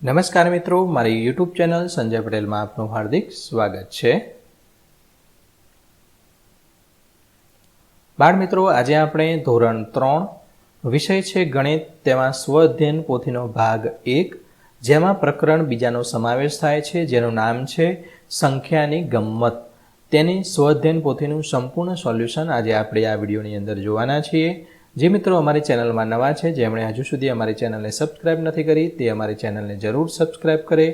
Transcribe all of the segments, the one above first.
નમસ્કાર મિત્રો, મારી યુટ્યુબ ચેનલ સંજય પટેલમાં આપનું હાર્દિક સ્વાગત છે. બાળ મિત્રો, આજે આપણે ધોરણ ત્રણ વિષય છે ગણિત. તેમાં સ્વ અધ્યયન પોથીનો ભાગ એક, જેમાં પ્રકરણ બીજાનો સમાવેશ થાય છે, જેનું નામ છે સંખ્યાની ગમ્મત તેની સ્વ અધ્યયન પોથીનું સંપૂર્ણ સોલ્યુશન આજે આપણે આ વિડીયોની અંદર જોવાના છીએ. જે મિત્રો અમારી ચેનલમાં નવા છે જેમણે હજુ સુધી અમારી ચેનલને સબસ્ક્રાઇબ નથી કરી, તે અમારી ચેનલને જરૂર સબસ્ક્રાઇબ કરે,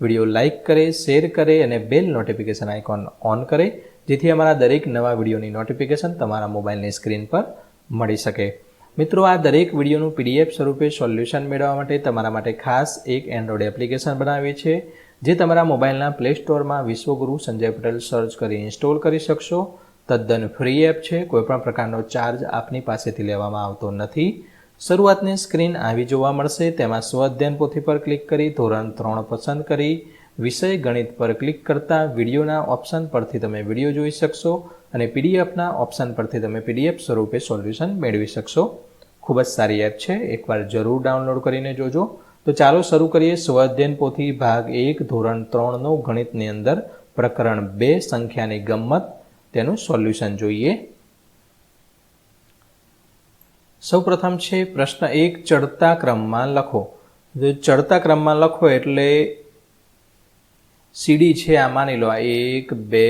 વીડિયો લાઇક કરે, શેર કરે અને બેલ નોટિફિકેશન આઇકોન ઓન કરે, જેથી અમારા દરેક નવા વિડીયોની નોટિફિકેશન તમારા મોબાઈલની સ્ક્રીન પર મળી શકે. મિત્રો, આ દરેક વિડીયોનું પીડીએફ સ્વરૂપે સોલ્યુશન મેળવવા માટે તમારા માટે ખાસ એક એન્ડ્રોઇડ એપ્લિકેશન બનાવી છે, જે તમારા મોબાઈલના પ્લે સ્ટોરમાં વિશ્વગુરુ સંજય પટેલ સર્ચ કરી ઇન્સ્ટોલ કરી શકશો. તદ્દન ફ્રી એપ છે. કોઈપણ પ્રકારનો ચાર્જ આપની પાસેથી લેવામાં આવતો નથી. શરૂઆતની સ્ક્રીન આવી જોવા મળશે. તેમાં સ્વ અધ્યયન પોથી પર ક્લિક કરી, ધોરણ ત્રણ પસંદ કરી, વિષય ગણિત પર ક્લિક કરતાં વિડીયોના ઓપ્શન પરથી તમે વીડિયો જોઈ શકશો અને પીડીએફના ઓપ્શન પરથી તમે પીડીએફ સ્વરૂપે સોલ્યુશન મેળવી શકશો. ખૂબ જ સારી એપ છે. એકવાર જરૂર ડાઉનલોડ કરીને જોજો. તો ચાલો શરૂ કરીએ. સ્વ અધ્યયન પોથી ભાગ એક, ધોરણ ત્રણનો ગણિતની અંદર પ્રકરણ બે, સંખ્યાની ગમ્મત તેનું સોલ્યુશન જોઈએ. સૌપ્રથમ છે પ્રશ્ન એક, ચડતા ક્રમમાં લખો. જો ચડતા ક્રમમાં લખો એટલે સીડી છે આ માની લો, આ એક, બે,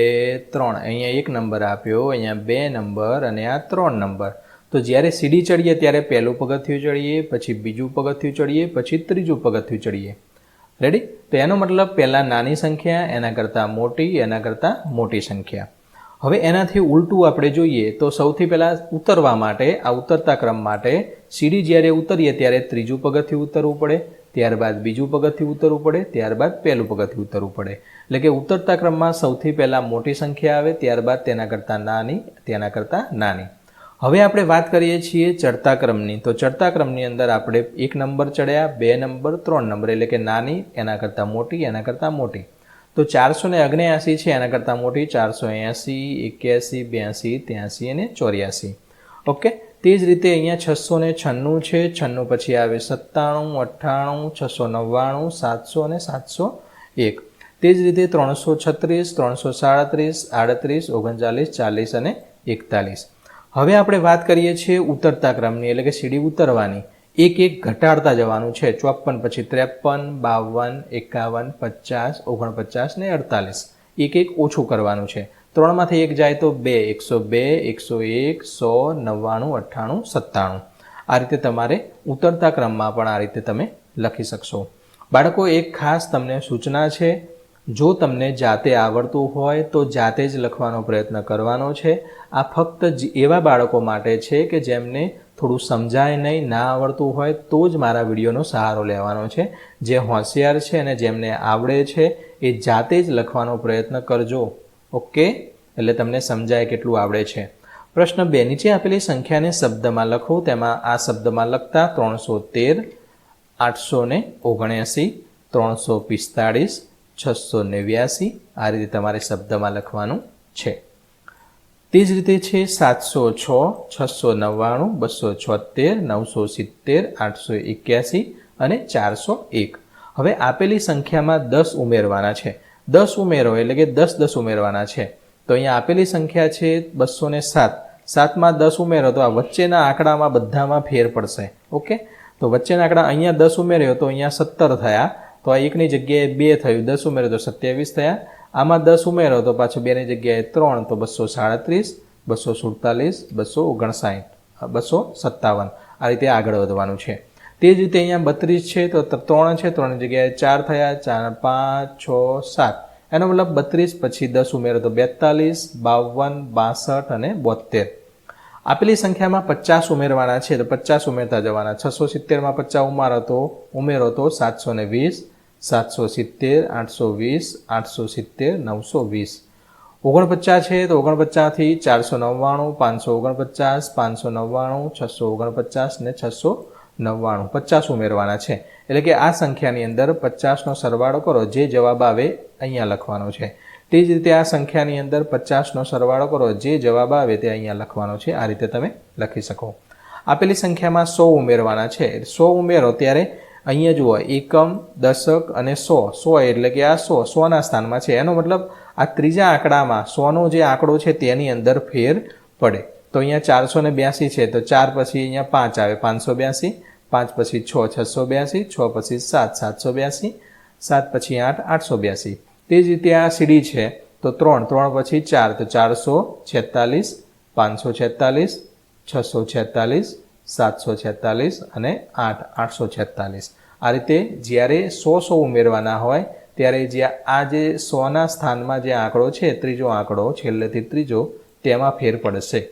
ત્રણ. અહીંયા એક નંબર આપ્યો, અહીંયા બે નંબર અને આ ત્રણ નંબર તો જ્યારે સીડી ચડીએ ત્યારે પહેલું પગથિયું ચડીએ, પછી બીજું પગથિયું ચડીએ, પછી ત્રીજું પગથિયું ચડીએ. રેડી તો એનો મતલબ પહેલાં નાની સંખ્યા, એના કરતાં મોટી, એના કરતાં મોટી સંખ્યા. હવે એનાથી ઉલટું આપણે જોઈએ તો સૌથી પહેલાં ઉતરવા માટે, આ ઉતરતા ક્રમ માટે સીડી જ્યારે ઉતરીએ ત્યારે ત્રીજું પગથિયું ઉતરવું પડે, ત્યારબાદ બીજું પગથિયું ઉતરવું પડે, ત્યારબાદ પહેલું પગથિયું ઉતરવું પડે. એટલે કે ઉતરતા ક્રમમાં સૌથી પહેલાં મોટી સંખ્યા આવે, ત્યારબાદ તેના કરતાં નાની, તેના કરતાં નાની. હવે આપણે વાત કરીએ છીએ ચડતા ક્રમની. તો ચડતા ક્રમની અંદર આપણે એક નંબર ચડ્યા, બે નંબર, ત્રણ નંબર, એટલે કે નાની, એના કરતાં મોટી, એના કરતાં મોટી. તો ચારસો ને અગ્નેયાસી છે, એના કરતાં મોટી ચારસો એંસી, એક્યાસી, બ્યાસી, ત્યાંસી અને ચોર્યાસી. ઓકે? તે જ રીતે અહીંયા છસો ને છન્નું છે, છન્નું પછી આવે સત્તાણું, અઠ્ઠાણું, છસો નવ્વાણું, સાતસો અને સાતસો એક. તે જ રીતે ત્રણસો છત્રીસ, ત્રણસો સાડત્રીસ, આડત્રીસ, ઓગણચાલીસ, ચાલીસ અને એકતાલીસ. હવે આપણે વાત કરીએ છીએ ઉતરતા ક્રમની, એટલે કે સીડી ઉતરવાની. એક એક ઘટાડતા જવાનું છે. ચોપન પછી ત્રેપન, બાવન, એકાવન, પચાસ, ઓગણપચાસ ને અડતાલીસ. એક એક ઓછું કરવાનું છે. ત્રણમાંથી એક જાય તો બે, એકસો બે, એકસો એક, સો, નવ્વાણું, અઠ્ઠાણું, સત્તાણું. આ રીતે તમારે ઉતરતા ક્રમમાં પણ આ રીતે તમે લખી શકશો. બાળકો, એક ખાસ તમને સૂચના છે. જો તમને જાતે આવડતું હોય તો જાતે જ લખવાનો પ્રયત્ન કરવાનો છે. આ ફક્ત એવા બાળકો માટે છે કે જેમને થોડું સમજાય નહીં, ના આવડતું હોય, તો જ મારા વિડીયોનો સહારો લેવાનો છે. જે હોશિયાર છે અને જેમને આવડે છે, એ જાતે જ લખવાનો પ્રયત્ન કરજો. ઓકે? એટલે તમને સમજાય કેટલું આવડે છે. પ્રશ્ન બે. નીચે આપેલી સંખ્યાને શબ્દમાં લખો. તેમાં આ શબ્દમાં લખતા ત્રણસો તેર, આઠસો ને ઓગણએંસી ત્રણસો પિસ્તાળીસ, છસો નેવ્યાસી આ રીતે તમારે શબ્દમાં લખવાનું છે. તે જ રીતે છે સાતસો છ, છસો નવ્વાણું, બસો છોતેર, નવસો સિત્તેર, આઠસો એક્યાસી અને ચારસો એક. હવે આપેલી સંખ્યામાં દસ ઉમેરવાના છે. દસ ઉમેરો એટલે કે દસ દસ ઉમેરવાના છે. તો અહીંયા આપેલી સંખ્યા છે બસો ને સાત. સાતમાં દસ ઉમેરો તો આ વચ્ચેના આંકડામાં બધામાં ફેર પડશે. ઓકે? તો વચ્ચેના આંકડા અહીંયા દસ ઉમેર્યો તો અહીંયા સત્તર થયા. તો આ એકની જગ્યાએ બે થયું. દસ ઉમેર્યો તો સત્યાવીસ થયા. આમાં દસ ઉમેરો, તો પાછું બેની જગ્યાએ ત્રણ, તો બસો સાડત્રીસ, બસો સુડતાલીસ, બસો ઓગણસાઠ બસો સત્તાવન. આ રીતે આગળ વધવાનું છે. તે જ રીતે અહીંયા બત્રીસ છે, તો ત્રણ છે ત્રણ જગ્યાએ ચાર થયા, ચાર, પાંચ, છ, સાત. એનો મતલબ બત્રીસ પછી દસ ઉમેરો, તો બેતાલીસ, બાવન, બાસઠ અને બોતેર આપેલી સંખ્યામાં પચાસ ઉમેરવાના છે, તો પચાસ ઉમેરતા જવાના. છસો સિત્તેરમાં પચાસ ઉમારો, તો ઉમેરો, તો સાતસો ને વીસ. સાતસો સિત્તેર, આઠસો વીસ, આઠસો સિત્તેર, નવસો વીસ. ઓગણપચાસ છે તો ઓગણપચાસથી ચારસો નવ્વાણું, પાંચસો ઓગણપચાસ, પાંચસો નવ્વાણું, છસો ઓગણપચાસ ને છસો નવ્વાણું. પચાસ ઉમેરવાના છે. એટલે કે આ સંખ્યાની અંદર પચાસનો સરવાળો કરો. જે જવાબ આવે અહીંયા લખવાનો છે. તે જ રીતે આ સંખ્યાની અંદર પચાસનો સરવાળો કરો. જે જવાબ આવે તે અહીંયા લખવાનો છે. આ રીતે તમે લખી શકો. આપેલી સંખ્યામાં સો ઉમેરવાના છે. સો ઉમેરો ત્યારે અહીંયા જુઓ, એકમ, દશક અને સો. સો એટલે કે આ સો, સોના સ્થાનમાં છે. એનો મતલબ આ ત્રીજા આંકડામાં સોનો જે આંકડો છે તેની અંદર ફેર પડે. તો અહીંયા ચારસો ને બ્યાસી છે, તો ચાર પછી અહીંયા પાંચ આવે. પાંચસો બ્યાસી, પાંચ પછી છ છસો બ્યાસી, છ પછી સાત સાતસો બ્યાસી, સાત પછી આઠ આઠસો બ્યાસી. તે જ રીતે આ સીડી છે, તો ત્રણ ત્રણ પછી ચાર, તો ચારસો છેતાલીસ, પાંચસો છેતાલીસ, છસો છેતાલીસ સાતસો છેતાલીસ અને આઠ આઠસો છેતાલીસ. આ રીતે જ્યારે સો સો ઉમેરવાના હોય, ત્યારે જે આ જે સોના સ્થાનમાં જે આંકડો છે, ત્રીજો આંકડો, છેલ્લેથી ત્રીજો, તેમાં ફેર પડશે.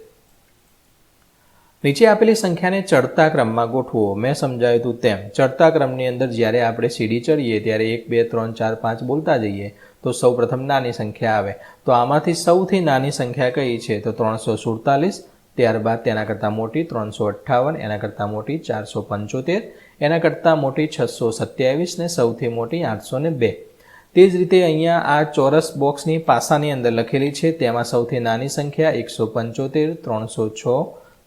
નીચે આપેલી સંખ્યાને ચડતા ક્રમમાં ગોઠવો. મેં સમજાવ્યું હતું તેમ, ચડતા ક્રમની અંદર જ્યારે આપણે સીડી ચડીએ, ત્યારે એક, બે, ત્રણ, ચાર, પાંચ બોલતા જઈએ, તો સૌ પ્રથમ નાની સંખ્યા આવે. તો આમાંથી સૌથી નાની સંખ્યા કઈ છે? તો ત્રણસો સુડતાલીસ ત્યારબાદ તેના કરતાં મોટી ત્રણસો અઠ્ઠાવન, એના કરતાં મોટી ચારસો પંચોતેર, એના કરતાં મોટી છસો સત્યાવીસ ને સૌથી મોટી આઠસો ને બે. તે જ રીતે અહીંયા આ ચોરસ બોક્સની પાસાની અંદર લખેલી છે, તેમાં સૌથી નાની સંખ્યા એકસો પંચોતેર, ત્રણસો છ,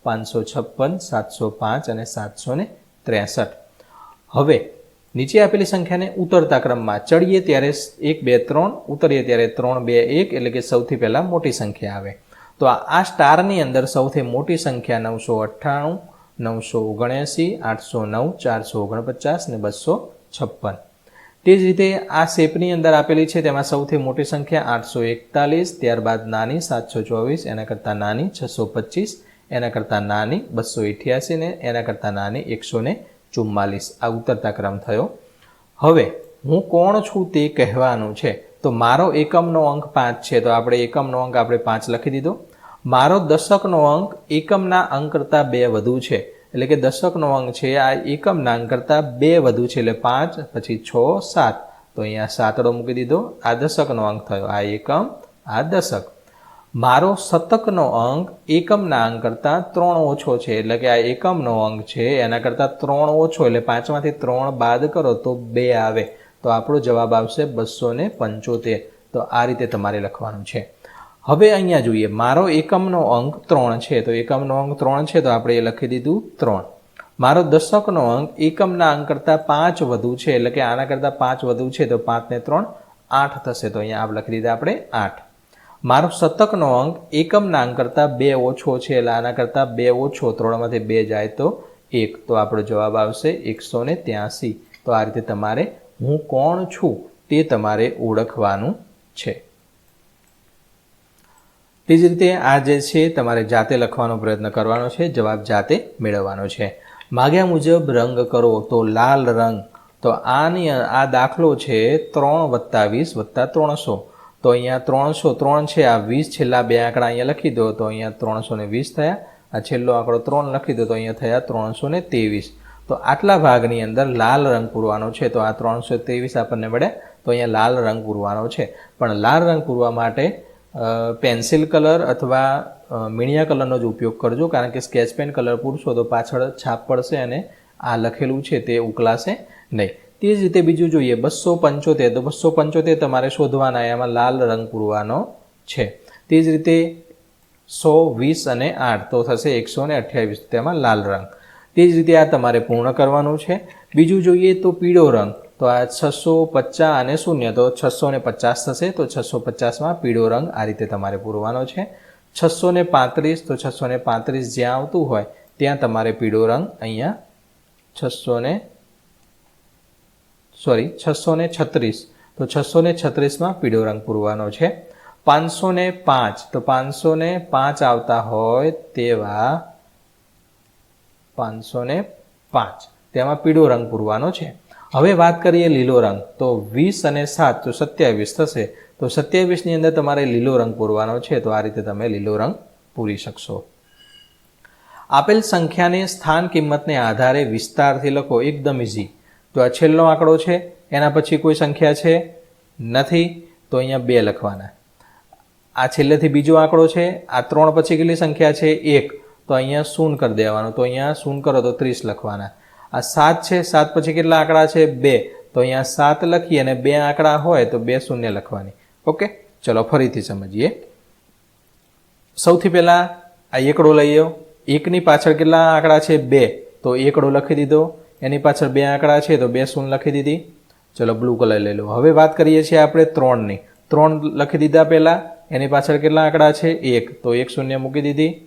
પાંચસો છપ્પન, સાતસો પાંચ અને સાતસો ને ત્રેસઠ. હવે, નીચે આપેલી સંખ્યાને ઉતરતા ક્રમમાં ચડીએ ત્યારે એક બે ત્રણ, ઉતરીએ ત્યારે ત્રણ બે એક, એટલે કે સૌથી પહેલાં મોટી સંખ્યા આવે. તો આ સ્ટારની અંદર સૌથી મોટી સંખ્યા નવસો અઠ્ઠાણું, નવસો ઓગણએંસી, આઠસો નવ, ચારસો ઓગણપચાસ ને બસો છપ્પન. તે જ રીતે આ શેપની અંદર આપેલી છે, તેમાં સૌથી મોટી સંખ્યા આઠસો એકતાલીસ, ત્યારબાદ નાની સાતસો ચોવીસ, એના કરતાં નાની છસો પચીસ, એના કરતાં નાની બસો અઠ્યાસી ને એના કરતાં નાની એકસો ને ચુમ્માલીસ. આ ઉતરતા ક્રમ થયો. હવે, હું કોણ છું તે કહેવાનું છે. તો મારો એકમનો અંક પાંચ છે, તો આપણે એકમનો અંક આપણે પાંચ લખી દીધો. મારો દશકનો અંક એકમના અંક કરતાં બે વધુ છે. એટલે કે દશકનો અંક છે, આ એકમના અંક કરતાં બે વધુ છે. એટલે પાંચ, પછી છ, સાત. તો અહીંયા સાતડો મૂકી દીધો. આ દશકનો અંક થયો. આ એકમ, આ દશક. મારો શતકનો અંક એકમના અંક કરતાં ત્રણ ઓછો છે. એટલે કે આ એકમનો અંક છે, એના કરતાં ત્રણ ઓછો. એટલે પાંચમાંથી ત્રણ બાદ કરો તો બે આવે. તો આપણો જવાબ આવશે બસો પંચોતેર. તો આ રીતે તમારે લખવાનું છે. હવે અહીંયા જોઈએ, મારો એકમનો અંક ત્રણ છે. તો એકમનો અંક ત્રણ છે, તો આપણે એ લખી દીધું ત્રણ. મારો દશકનો અંક એકમના અંક કરતાં પાંચ વધુ છે, એટલે કે આના કરતાં પાંચ વધુ છે, તો પાંચને ત્રણ આઠ થશે. તો અહીંયા આપ લખી દીધા આપણે આઠ. મારો શતકનો અંક એકમના અંક કરતાં બે ઓછો છે, એટલે આના કરતાં બે ઓછો ત્રણમાંથી બે જાય તો એક. તો આપણો જવાબ આવશે એકસો ને ત્યાંસી. તો આ રીતે તમારે હું કોણ છું તે તમારે ઓળખવાનું છે. તે જ રીતે આ જે છે, તમારે જાતે લખવાનો પ્રયત્ન કરવાનો છે, જવાબ જાતે મેળવવાનો છે. માગ્યા મુજબ રંગ કરો તો લાલ રંગ. તો આની આ દાખલો છે ત્રણ વત્તા વીસ વત્તા ત્રણસો. તો અહીંયા ત્રણસો ત્રણ છે, આ વીસ છેલ્લા બે આંકડા અહીંયા લખી દો, તો અહીંયા ત્રણસો ને વીસ થયા. આ છેલ્લો આંકડો ત્રણ લખી દો, તો અહીંયા થયા ત્રણસો ને ત્રેવીસ. તો આટલા ભાગની અંદર લાલ રંગ પૂરવાનો છે, તો આ ત્રણસો ત્રેવીસ આપણને મળે. તો અહીંયા લાલ રંગ પૂરવાનો છે. પણ લાલ રંગ પૂરવા માટે પેન્સિલ કલર અથવા મીણિયા કલરનો જ ઉપયોગ કરજો કારણ કે સ્કેચ પેન કલર પૂરશો તો પાછળ છાપ પડશે અને આ લખેલું છે તે ઉકલાશે નહીં. તે જ રીતે બીજું જોઈએ, બસો પંચોતેર. તો બસો પંચોતેર તમારે શોધવાના એમાં લાલ રંગ પૂરવાનો છે. તે જ રીતે સો, વીસ અને આઠ તો થશે એકસો ને અઠ્યાવીસ, તેમાં લાલ રંગ. તે જ રીતે આ તમારે પૂર્ણ કરવાનું છે. બીજું જોઈએ તો પીળો રંગ. તો આ છસો પચાસ અને શૂન્ય, તો છસો ને પચાસ થશે, તો છસો પચાસમાં પીળો રંગ આ રીતે તમારે પૂરવાનો છે. છસો ને પાંત્રીસ તો છસો ને પાંત્રીસ જ્યાં આવતું હોય, ત્યાં તમારે પીળો રંગ અહીંયા છસો ને સોરી છસો ને છત્રીસ, તો છસો ને છત્રીસમાં પીળો રંગ પૂરવાનો છે. પાંચસો ને પાંચ, તો પાંચસો ને પાંચ આવતા હોય તેવા પાંચસો ને પાંચ, તેમાં પીળો રંગ પૂરવાનો છે. હવે વાત કરીએ લીલો રંગ. તો વીસ અને સાત તો સત્યાવીસ થશે, તો સત્યાવીસની અંદર તમારે લીલો રંગ પૂરવાનો છે. તો આ રીતે તમે લીલો રંગ પૂરી શકશો. આપેલ સંખ્યાને સ્થાન કિંમતને આધારે વિસ્તારથી લખો. એકદમ ઇઝી તો આ છેલ્લો આંકડો છે. એના પછી કોઈ સંખ્યા છે? નથી. તો અહીંયા બે લખવાના. આ છેલ્લેથી બીજો આંકડો છે. આ ત્રણ પછી કેટલી સંખ્યા છે? એક. તો અહીંયા શૂન કરી દેવાનું. તો અહીંયા શૂન કરો તો ત્રીસ લખવાના. આ સાત છે, સાત પછી કેટલા આંકડા છે? બે. તો અહીંયા સાત લખી અને બે આંકડા હોય તો બે શૂન્ય લખવાની. ઓકે? ચલો ફરીથી સમજીએ. સૌથી પહેલાં આ એકડો લઈ આવ્યો એકની પાછળ કેટલા આંકડા છે? બે. તો એકડો લખી દીધો. એની પાછળ બે આંકડા છે, તો બે શૂન્ય લખી દીધી. ચલો બ્લુ કલર લઈ લો. હવે વાત કરીએ છીએ આપણે ત્રણની. ત્રણ લખી દીધા પહેલાં. એની પાછળ કેટલા આંકડા છે? એક. તો એક શૂન્ય મૂકી દીધી.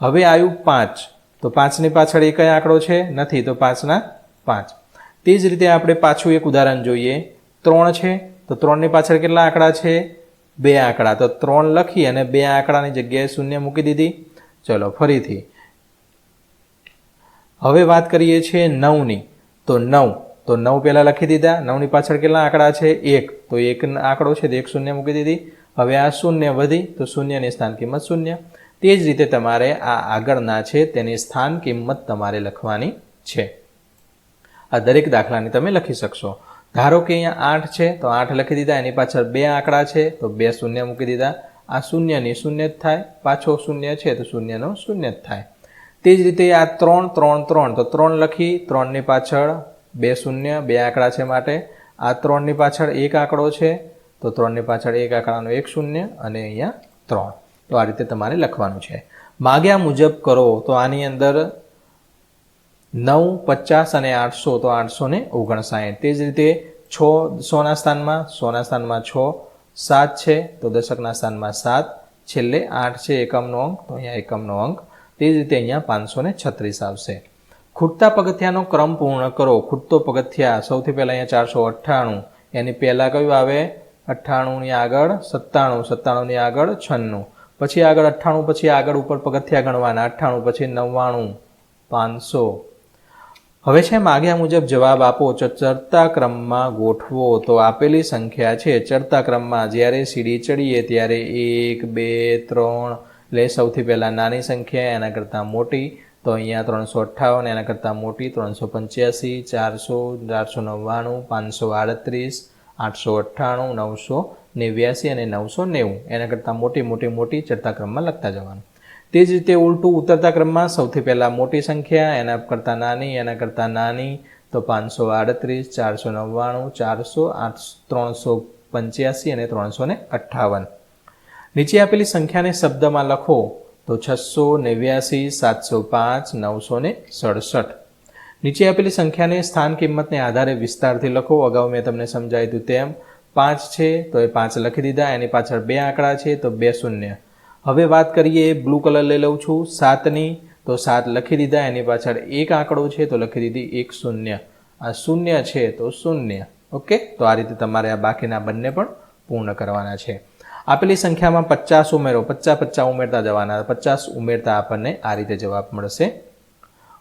હવે આવ્યું પાંચ. તો પાંચની પાછળ એ કઈ આંકડો છે? નથી, તો પાંચના પાંચ. તે જ રીતે આપણે પાછું એક ઉદાહરણ જોઈએ. ત્રણ છે, તો ત્રણની પાછળ કેટલા આંકડા છે? બે આંકડા. તો ત્રણ લખી અને બે આંકડાની જગ્યાએ શૂન્ય મૂકી દીધી. ચલો, ફરીથી. હવે વાત કરીએ છીએ નવની. તો નવ તો નવ પહેલાં લખી દીધા. નવની પાછળ કેટલા આંકડા છે? એક. તો એક આંકડો છે, તો એક શૂન્ય મૂકી દીધી. હવે આ શૂન્ય વધી, તો શૂન્યની સ્થાન કિંમત શૂન્ય. તે જ રીતે તમારે આ આગળના છે તેની સ્થાન કિંમત તમારે લખવાની છે. આ દરેક દાખલાની તમે લખી શકશો. ધારો કે અહીંયા આઠ છે, તો આઠ લખી દીધા, એની પાછળ બે આંકડા છે, તો બે શૂન્ય મૂકી દીધા. આ શૂન્યની શૂન્ય જ થાય, પાછો શૂન્ય છે, તો શૂન્યનો શૂન્ય જ થાય. તે જ રીતે આ ત્રણ ત્રણ ત્રણ, તો ત્રણ લખી, ત્રણની પાછળ બે શૂન્ય, બે આંકડા છે માટે. આ ત્રણની પાછળ એક આંકડો છે, તો ત્રણની પાછળ એક આંકડાનો એક શૂન્ય, અને અહીંયા ત્રણ. તો આ રીતે તમારે લખવાનું છે. માગ્યા મુજબ કરો તો આની અંદર નવ, પચાસ અને આઠસો, તો આઠસો ને ઓગણસાઠ. તે જ રીતે છ, સોના સ્થાનમાં સોના સ્થાનમાં છ, સાત છે, તો દશકના સ્થાનમાં સાત. છેલ્લે આઠ છે, એકમનો અંક, તો અહીંયા એકમનો અંક. તે જ રીતે અહીંયા પાંચસો ને છત્રીસ આવશે. ખૂટતા પગથિયાનો ક્રમ પૂર્ણ કરો. ખૂટતો પગથિયા સૌથી પહેલાં અહીંયા ચારસો અઠ્ઠાણું. એની પહેલાં કયું આવે? અઠ્ઠાણુંની આગળ સત્તાણું, સત્તાણુંની આગળ છન્નું. પછી આગળ અઠ્ઠાણું, પછી આગળ ઉપર પગથિયા ગણવાના. અઠ્ઠાણું, પછી નવ્વાણું, પાંચસો. હવે છે માગ્યા મુજબ જવાબ આપો. ચડતા ક્રમમાં ગોઠવો. તો આપેલી સંખ્યા છે. ચડતા ક્રમમાં જ્યારે સીડી ચડીએ ત્યારે એક, બે, ત્રણ. એટલે સૌથી પહેલાં નાની સંખ્યા, એના કરતાં મોટી. તો અહીંયા ત્રણસો અઠ્ઠાવન, એના કરતાં મોટી ત્રણસો પંચ્યાસી, ચારસો ચારસો નવ્વાણું, પાંચસો આડત્રીસ આઠસો અઠ્ઠાણું, નવસો નેવ્યાસી અને નવસો નેવું. એના કરતાં મોટી મોટી મોટી ચડતા ક્રમમાં લખતા જવાનું. તે જ રીતે ઉલટું ઉતરતા ક્રમમાં સૌથી પહેલાં મોટી સંખ્યા, એના કરતાં નાની, એના કરતાં નાની, તો પાંચસો આડત્રીસ, ચારસો નવ્વાણું, ચારસો આઠ, ત્રણસો પંચ્યાસી અને ત્રણસો ને અઠ્ઠાવન. નીચે આપેલી સંખ્યાને શબ્દમાં લખો તો છસો નેવ્યાસી, સાતસો પાંચ, નવસો ને સડસઠ. નીચે આપેલી સંખ્યાને સ્થાન કિંમતને આધારે વિસ્તારથી લખો. અગાઉ મેં તમને સમજાવ્યું તેમ પાંચ છે, તો એ પાંચ લખી દીધા. એની પાછળ બે આંકડા છે, તો બે શૂન્ય. હવે વાત કરીએ, બ્લુ કલર લઈ લઉં છું. સાતની, તો સાત લખી દીધા. એની પાછળ એક આંકડો છે, તો લખી દીધી એક શૂન્ય. આ શૂન્ય છે, તો શૂન્ય. ઓકે? તો આ રીતે તમારે આ બાકીના બંને પણ પૂર્ણ કરવાના છે. આપેલી સંખ્યામાં પચાસ ઉમેરો. પચાસ પચાસ ઉમેરતા જવાના. પચાસ ઉમેરતા આપણને આ રીતે જવાબ મળશે.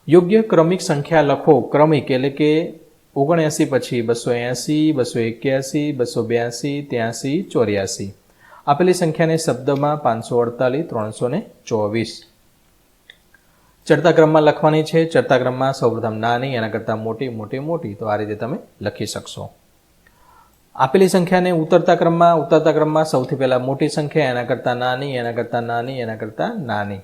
યોગ્ય ક્રમિક સંખ્યા લખો. ક્રમિક એટલે કે ઓગણએંસી પછી બસો એંસી બસો એક્યાસી બસો બ્યાસી ત્યાંસી ચોર્યાસી આપેલી સંખ્યાને શબ્દમાં પાંચસો અડતાલીસ, ત્રણસો ને ચોવીસ. ચડતા ક્રમમાં લખવાની છે. ચડતા ક્રમમાં સૌપ્રથમ નાની, એના કરતાં મોટી મોટી મોટી. તો આ રીતે તમે લખી શકશો. આપેલી સંખ્યાને ઉતરતા ક્રમમાં ઉતરતા ક્રમમાં સૌથી પહેલાં મોટી સંખ્યા, એના કરતાં નાની, એના કરતાં નાની, એના કરતાં નાની.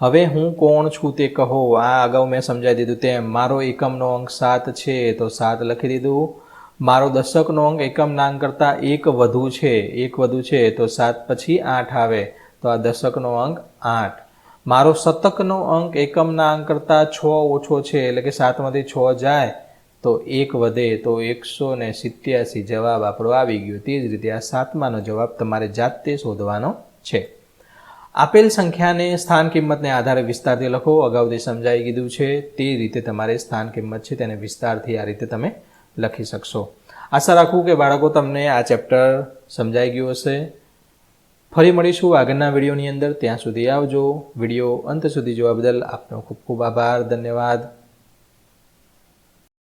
હવે હું કોણ છું તે કહો. આ અગાઉ મેં સમજાવી દીધું તેમ, મારો એકમનો અંક સાત છે, તો સાત લખી દીધું. મારો દશકનો અંક એકમના અંક કરતાં એક વધુ છે, એક વધુ છે, તો સાત પછી આઠ આવે, તો આ દશકનો અંક આઠ. મારો શતકનો અંક એકમના અંક કરતાં છ ઓછો છે, એટલે કે સાતમાંથી છ જાય, તો એક વધે, તો એકસો ને સિત્યાસી જવાબ આપણો આવી ગયો. તે જ રીતે આ સાતમાનો જવાબ તમારે જાતે શોધવાનો છે. આપેલ સંખ્યાને સ્થાન કિંમતને આધારે વિસ્તારથી લખો. અગાઉથી સમજાવી કીધું છે, તે રીતે તમારે સ્થાન કિંમત છે તેને વિસ્તારથી આ રીતે તમે લખી શકશો. આશા રાખું કે બાળકો તમને આ ચેપ્ટર સમજાઈ ગયું હશે. ફરી મળીશું આગળના વિડીયોની અંદર. ત્યાં સુધી આવજો. વીડિયો અંત સુધી જોવા બદલ આપનો ખૂબ ખૂબ આભાર. ધન્યવાદ.